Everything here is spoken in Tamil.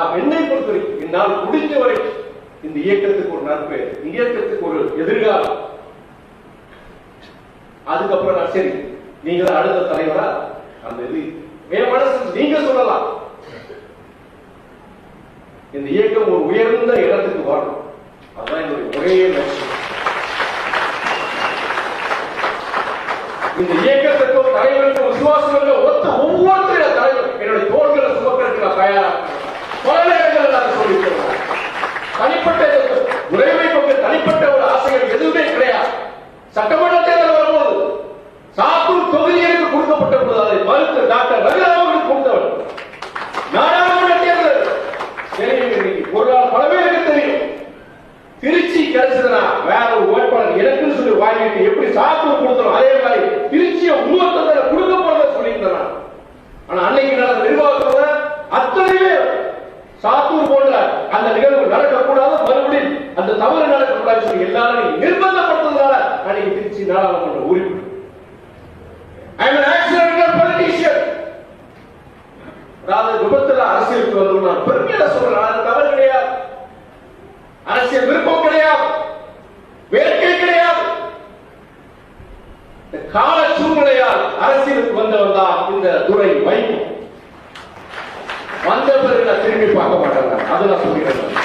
என்னை பொறுத்தவரைக்கும் என்னால் முடிஞ்ச வரை இந்த இயக்கத்துக்கு ஒரு நட்பு இயக்கத்துக்கு ஒரு எதிர்காலம். அதுக்கப்புறம் நான் சரி நீங்க அடுத்த தலைவரா? அந்த இது என் மனசு நீங்க சொல்லலாம். இந்த இயக்கம் ஒரு உயர்ந்த இடத்துக்கு வரணும் அதுதான் என்னுடைய ஒரே லட்சியம் இந்த இயக்கத்துக்கும் தலைவருக்கும் விசுவாசங்களுக்கும் ஒத்த ஒவ்வொருத்தரும் சொல்லி எப்படி சாத்தூர் கொடுத்தோம் அதே மாதிரி திருச்சிய உருவத்தை கொடுக்க போறத சொல்லியிருந்தான் ஆனா அன்னைக்கு நடந்த நிர்வாகத்துல அத்தனை பேர் சாத்தூர் போன்ற அந்த நிகழ்வு நடக்கக்கூடாது மறுபடியும் அந்த தவறு நடக்கக்கூடாது சொல்லி எல்லாரும் நிர்பந்தப்படுத்துறதுனால அன்னைக்கு திருச்சி நாடாளுமன்ற உறுப்பினர். ஐ எம் ஆக்சிடென்டல் பொலிட்டீஷியன் அதாவது விபத்துல அரசியலுக்கு வந்து நான் பெருமையில சொல்றேன். அது தவறு கிடையாது. அரசியல் விருப்பம் கிடையாது. வேட்கை கால சூழ்நிலையால் அரசியலுக்கு வந்தவன் தான் இந்த துறை வைப்பு வந்த பிறகு நான் திரும்பி பார்க்க மாட்டேன் நான். நான் சொல்லிடுறேன்